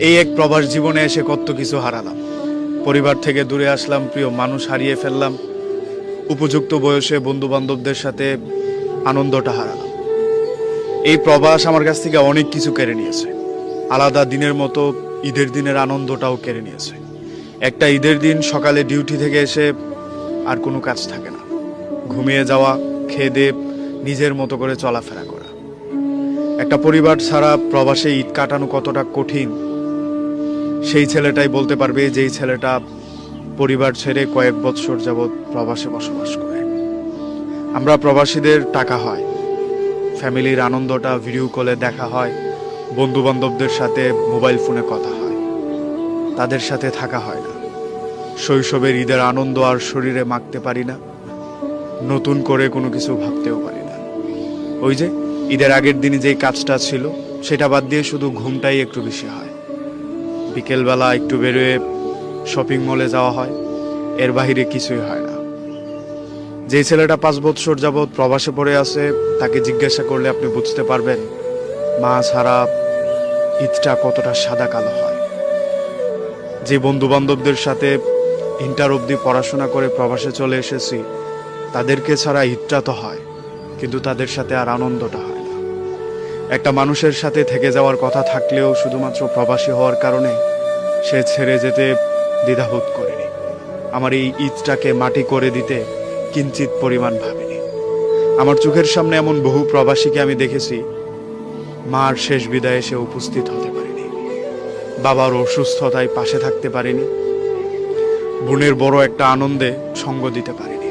এই এক প্রবাস জীবনে এসে কত কিছু হারালাম। পরিবার থেকে দূরে আসলাম, প্রিয় মানুষ হারিয়ে ফেললাম। উপযুক্ত বয়সে বন্ধু বান্ধবদের সাথে আনন্দটা হারালাম। এই প্রবাস আমার কাছ থেকে অনেক কিছু কেড়ে নিয়েছে। আলাদা দিনের মতো ঈদের দিনের আনন্দটাও কেড়ে নিয়েছে। একটা ঈদের দিন সকালে ডিউটি থেকে এসে আর কোনো কাজ থাকে না। ঘুমিয়ে যাওয়া, খেয়ে দিয়ে নিজের মতো করে চলাফেরা করা। একটা পরিবার ছাড়া প্রবাসে ঈদ কাটানো কতটা কঠিন, সেই ছেলেটাই বলতে পারবে যেই ছেলেটা পরিবার ছেড়ে কয়েক বৎসর যাবৎ প্রবাসে বসবাস করে। আমরা প্রবাসীদের টাকা হয়, ফ্যামিলির আনন্দটা ভিডিও কলে দেখা হয় বন্ধু বান্ধবদের সাথে মোবাইল ফোনে কথা হয়, তাদের সাথে থাকা হয় না। শৈশবের ঈদের আনন্দ আর শরীরে মাখতে পারি না, নতুন করে কোনো কিছু ভাবতেও পারি না। ওই যে ঈদের আগের দিনে যেই কাজটা ছিল, সেটা বাদ দিয়ে শুধু ঘুমটাই একটু বেশি হয়। বিকেলবেলা একটু বেরোয় শপিং মলে যাওয়া হয়, এর বাইরে কিছুই হয় না। যে ছেলেটা পাঁচ বছর যাবৎ প্রবাসে পড়ে আছে, তাকে জিজ্ঞাসা করলে আপনি বুঝতে পারবেন, মা ছাড়া ঈদটা কতটা সাদা কালো হয়। যে বন্ধু বান্ধবদের সাথে ইন্টার অবধি পড়াশোনা করে প্রবাসে চলে এসেছি, তাদেরকে ছাড়া ঈদটা তো হয়, কিন্তু তাদের সাথে আর আনন্দটা হয় একটা মানুষের সাথে থেকে যাওয়ার কথা থাকলেও শুধুমাত্র প্রবাসী হওয়ার কারণে সে ছেড়ে যেতে দ্বিধাবোধ করেনি। আমার এই ঈদটাকে মাটি করে দিতে কিঞ্চিত পরিমাণ ভাবিনি। আমার চোখের সামনে এমন বহু প্রবাসীকে আমি দেখেছি, মার শেষ বিদায়ে সে উপস্থিত হতে পারেনি। বাবার অসুস্থতায় পাশে থাকতে পারেনি। বোনের বড় একটা আনন্দে সঙ্গ দিতে পারেনি।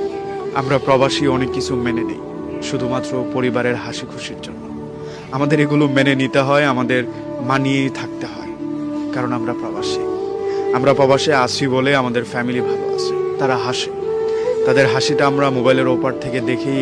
আমরা প্রবাসী অনেক কিছু মেনে নেই, শুধুমাত্র পরিবারের হাসি খুশির জন্য। আমাদের এগুলো মেনে নিতে হয়, আমাদের মানিয়েই থাকতে হয়। কারণ আমরা প্রবাসী। আমরা প্রবাসে আছি বলে আমাদের ফ্যামিলি ভালো আছে। তারা হাসে। তাদের হাসিটা আমরা মোবাইলের ওপার থেকে দেখেই